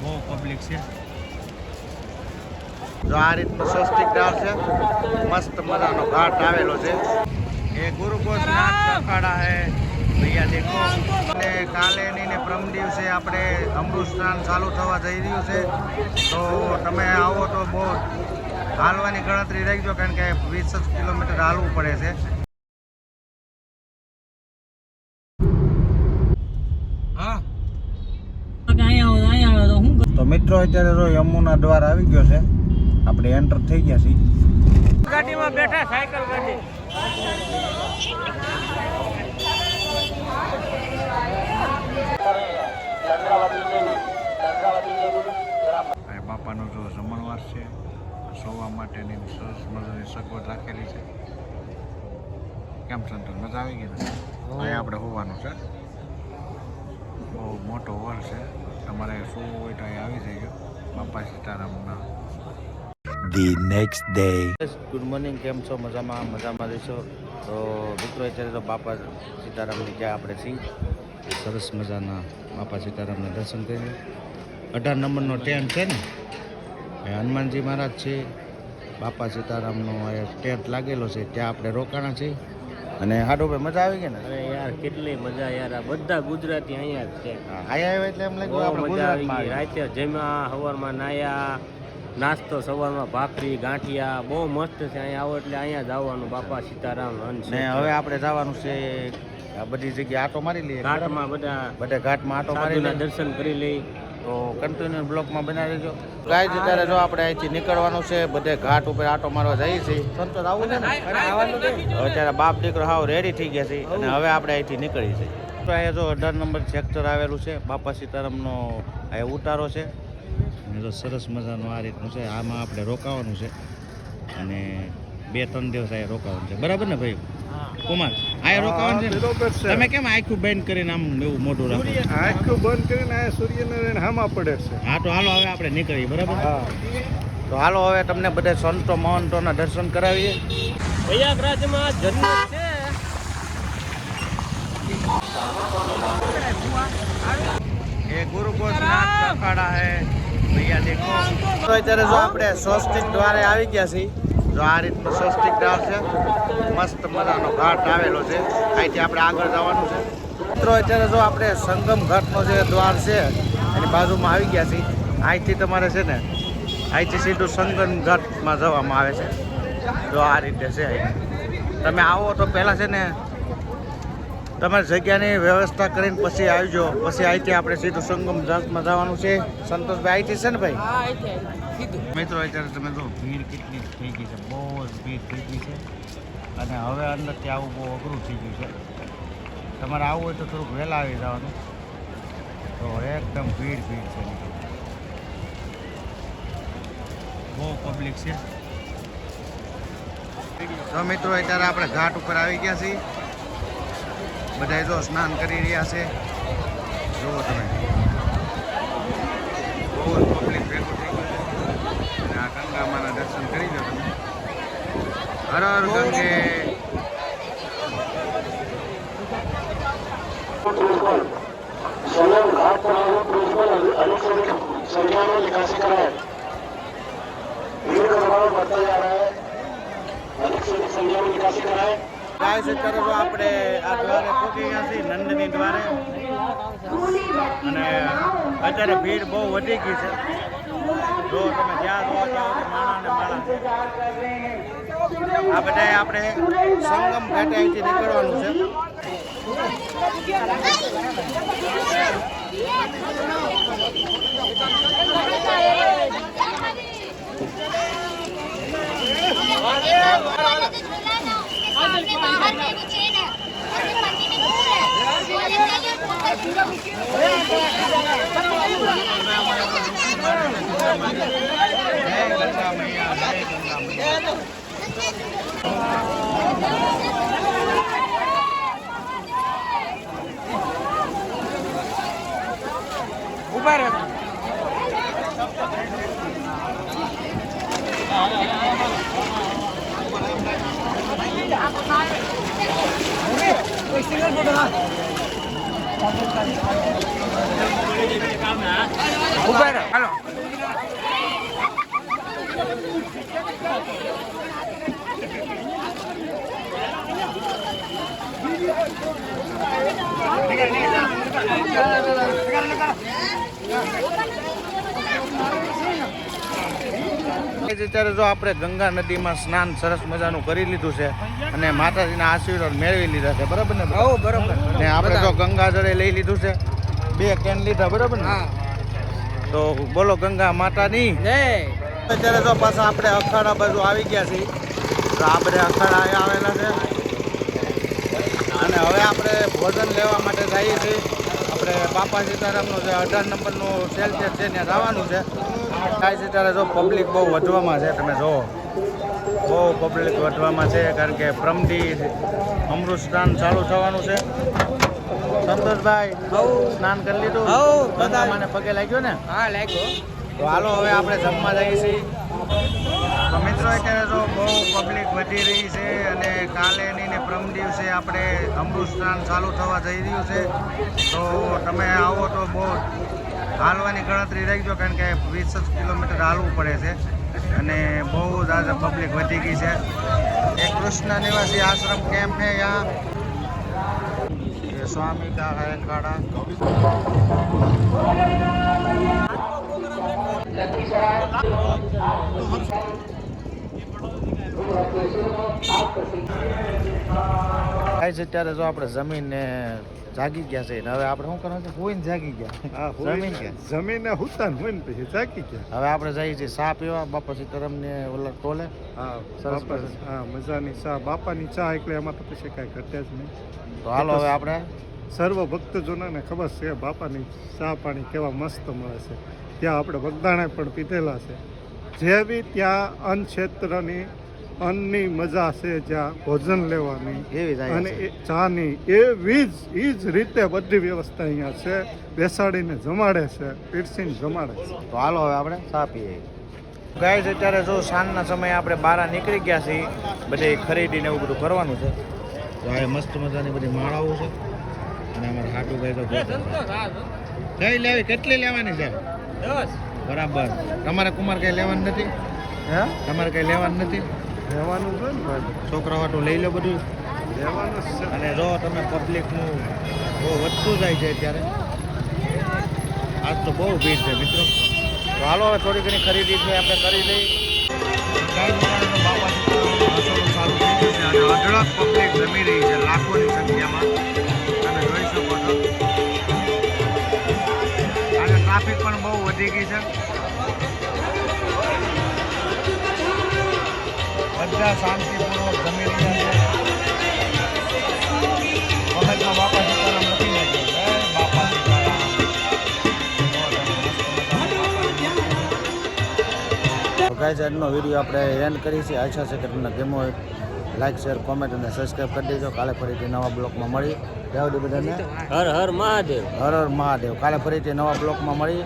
બહુ પબ્લિક છે. જો આ રીતનું સ્વસ્તિક દ્વાર છે, મસ્ત મજાનો ઘાટ આવેલો છે. એ ગુરુ ગોસનાથ અખાડા હે. ભૈયા દેખો. અને કાલે ની પ્રમ દિવસે આપણે અમૃત સ્નાન ચાલુ થવા જઈ રહ્યું છે. તો તમે આવો તો બહુ હાલવાની ગણતરી રાખજો, કારણ કે વીસ કિલોમીટર હાલવું પડે છે હા તો મિત્રો અત્યારે જો યમુના દ્વાર આવી ગયો છે. આપણે એન્ટર થઈ ગયા છીએ. ગાડીમાં બેઠા સાયકલ ગાડી. બાપાનો જો જમણવાર છે સોવા માટેની સરસ મજાની સગવડ રાખેલી છે. કેમ સંતોષ મજા આવી ગઈ ને? અહીંયા આપણે હોવાનું છે. બહુ મોટો હોલ છે. તમારે શું હોય તો આવી જાય બાપા સીતારામના the next day. Good morning કેમ છો? મજામાં મજામાં રહેશો? તો મિત્રો અત્યારે તો બાપા સીતારામની જ્યાં આપણે છીએ. સરસ મજાના બાપા સીતારામના દર્શન કરીએ. અઢાર નંબરનો ટેન્ટ છે ને? એ હનુમાનજી મહારાજ છે. બાપા સીતારામનો એ ટેન્ટ લાગેલો છે. ત્યાં આપણે રોકાણા છીએ. અને હાડો ભાઈ મજા આવી ગઈ ને? અરે યાર કેટલી મજા યાર. આ બધા ગુજરાતી અહીંયા જ છે. આયા આવ્યા એટલે એમ લાગ્યું આપણે મજા આવી ગુજરાતમાં રાતે જમ્યા સવારમાં નાયા નાસ્તો સવારમાં ભાખરી ગાંઠિયા બહુ મસ્ત છે. અહીંયા આવો એટલે અહીંયા જ આવવાનું બાપા સીતારામ હંસ ને હવે આપણે જવાનું છે આ બધી જગ્યાએ આટો મારી લઈએ. ઘાટમાં બધા બધા ઘાટમાં આટો મારી દર્શન કરી લઈ. તો કન્ટિન્યુ બ્લોકમાં બનાવી દેજો ગાય છે ત્યારે જો આપણે અહીંથી નીકળવાનું છે બધે ઘાટ ઉપર આટો મારવા જઈએ છીએ. સંતોષ આવું છે ને? હવે ત્યારે બાપ દીકરો હાવ રેડી થઈ ગયા છે અને હવે આપણે અહીંથી નીકળી છીએ તો અહીંયા જો અઢાર નંબર સેક્ટર આવેલું છે બાપા સીતારામનો આ ઉતારો છે. અને જો સરસ મજાનું આ રીતનું છે આમાં આપણે રોકાવાનું છે. અને બે ત્રણ દિવસ અહીંયા રોકાવાનું છે. બરાબર ને ભાઈ? કુમાર અહીંયા રોકાવાનું છે? તમે કેમ આખું બેન કરીને આમ એવું મોટું રાખો? આખું બંધ કરીને આ સૂર્યનારાયણ હામાં પડે છે. હા તો હાલો હવે આપણે નીકળીએ બરાબર? તો હાલો હવે તમને બધા સંતો મહંતોના દર્શન કરાવીએ. પ્રયાગરાજમાં જન્મ છે. એ ગુરુ ગોસનાથ અખાડા હે. ભૈયા દેખો. તો અત્યારે જો આપણે સ્વસ્તિક દ્વારે આવી ગયા છીએ. જો આ રીતનું સ્વસ્તિક દ્વાર છે. મસ્ત મજાનો ઘાટ આવેલો છે. અહીંથી આપણે આગળ જવાનું છે. મિત્રો, અત્યારે જો આપણે સંગમ ઘાટનો જે દ્વાર છે, એની બાજુમાં આવી ગયા છીએ. અહીંથી તમારે છે ને, અહીંથી સીધું સંગમ ઘાટમાં જવામાં આવે છે. જો આ રીતે છે તમે આવો તો પહેલાં છે ને, તમારી જગ્યાની વ્યવસ્થા કરીને પછી આવજો. પછી અહીંથી આપણે સીધું સંગમ ઘાટમાં જવાનું છે. સંતોષભાઈ, અહીંથી છે ને ભાઈ? મિત્રો, અત્યારે તમે જો ભીડ કેટલી થઈ ગઈ છે. બહુ જ ભીડ થઈ ગઈ છે. અને હવે અંદરથી આવું બહુ અઘરું થઈ ગયું છે. તમારે આવવું હોય તો થોડુંક વહેલા આવી જવાનું. તો એકદમ ભીડ ભીડ છે. બહુ પબ્લિક છે. તો મિત્રો, અત્યારે આપણે ઘાટ ઉપર આવી ગયા છીએ. બધા જો સ્નાન કરી રહ્યા છે. જુઓ તમે. બહુ જ પબ્લિક ભેગું થઈ ગયું છે અને આ ગંગામાના દર્શન કરી લો તમે હર હર ગંગે संगम घाट पर आए पुलिस बल अनुसरित संख्या में निकासी कराए भीड़ का दबाव बढ़ता जा रहा है अधिक से अधिक संख्या में निकासी कराए ગાય છે ત્યારે જો આપણે આ દ્વારે પહોંચી ગયા છીએ નંદની દ્વારે અને અત્યારે ભીડ બહુ વધી ગઈ છે જો તમે જ્યાં જો જાઓ સુધી માણા ને માણા આ બધાએ આપણે સંગમ ઘાટે અહીંથી નીકળવાનું છે. જય ગંગા મૈયા જય ગંગા મૈયા ઊભા રહે ઊભા રહે અત્યારે જો આપણે ગંગા નદીમાં સ્નાન સરસ મજાનું કરી લીધું છે અને માતાજીના આશીર્વાદ મેળવી લીધા છે. બરાબર ને બહુ બરાબર ને આપણે તો ગંગા જળે લઈ લીધું છે બે કેન લીધા બરાબર ને? તો બોલો ગંગા માતાની. જય. અત્યારે તો પાછા આપણે અખાડા બાજુ આવી ગયા છીએ. તો આપણે અખાડા આવેલા છે. અને હવે આપણે ભોજન લેવા માટે જઈએ છીએ. આપણે બાપા સીતારામનું જે અઢાર નંબરનું સેલ છે ત્યાં જવાનું છે. છે ત્યારે જો પબ્લિક બહુ વધવામાં છે તમે જુઓ. બહુ પબ્લિક વધવામાં છે કારણ કે પ્રમદી અમૃત સ્નાન ચાલુ થવાનું છે. સંતોષભાઈ સ્નાન કરી લીધું? બધા. મને પગે લાગ્યો ને? હા લાગ્યો. તો હાલો, હવે આપણે જમવા જઈએ છીએ. મિત્રો અત્યારે તો બહુ પબ્લિક વધી રહી છે અને કાલે નહીં પ્રમ દિવસે આપણે અમૃતસ્નાન ચાલુ થવા જઈ રહ્યું છે. તો તમે આવો તો બહુ હાલવાની ગણતરી રાખજો, કારણ કે વીસ કિલોમીટર હાલવું પડે છે અને બહુ જ આજે પબ્લિક વધી ગઈ છે. એ કૃષ્ણ નિવાસી આશ્રમ કેમ્પ છે યહાં સ્વામી કા કાળા અત્યારે જો આપણે જમીન ને જાગી ગયા છે હવે આપણે શું કરવાનું છે? હોઈને જાગી ગયા. જમીન જમીન હુતાન હોય ને પછી જાગી ગયા. હવે આપણે જઈએ છીએ સાપ પીવા બાપા સીતારામ ને ઓલા ટોલે. હા મજાની ચા. બાપાની ચા એટલે એમાં તો પછી કાંઈ ઘટે જ નહીં. તો હાલો હવે આપણે. સર્વ ભક્તજનોને ખબર છે બાપાની ચા પાણી કેવા મસ્ત મળે છે. ત્યાં આપણે વગદાણે પણ પીધેલા છે. જેવી ત્યાં અન્ન ક્ષેત્રની અન્નની મજા છે જ્યાં ભોજન લેવાની અને ચાની એવી જ એ જ રીતે બધી વ્યવસ્થા અહીંયા છે. બેસાડીને જમાડે છે પીરસીને જમાડે છે. તો હાલો હવે આપણે ચા પીએ. ગાય છે અત્યારે જો સાંજના સમયે આપણે બહાર નીકળી ગયા છીએ બધી ખરીદીને એવું બધું કરવાનું છે. તો આ મસ્ત મજાની બધી માળાઓ છે. અને અમારા હાટુ ભાઈ તો કઈ લેવી કેટલી લેવાની છે? બરાબર. તમારે કુમાર કઈ લેવાનું નથી? હે? તમારે કઈ લેવાનું નથી? રહેવાનું છે ને છોકરા વાટું લઈ લો બધું. રહેવાનું છે. અને જો તમે પબ્લિકનું બહુ વધતું જાય છે અત્યારે. આજ તો બહુ ભીડ છે મિત્રો. તો હાલો હવે થોડી ઘણી ખરીદી છે આપણે કરી લઈ બાપા રસોડું થઈ ગયું છે અને અઢળક પબ્લિક જમી રહી છે લાખોની સંખ્યામાં. ટ્રાફિક પણ બહુ વધી ગઈ છે. બધા શાંતિપૂર્વક જમી રહ્યા છે. મગજમાં વીડિયો આપણે એન્ડ કરી છે આશા છે કે ગેમો લાઈક શેર કોમેન્ટ અને સબસ્ક્રાઈબ કરી દેજો. કાલે ફરીથી નવા બ્લોકમાં મળી. ત્યાં બધાને. હર હર મહાદેવ. હર હર મહાદેવ. કાલે ફરીથી નવા બ્લોકમાં મળી.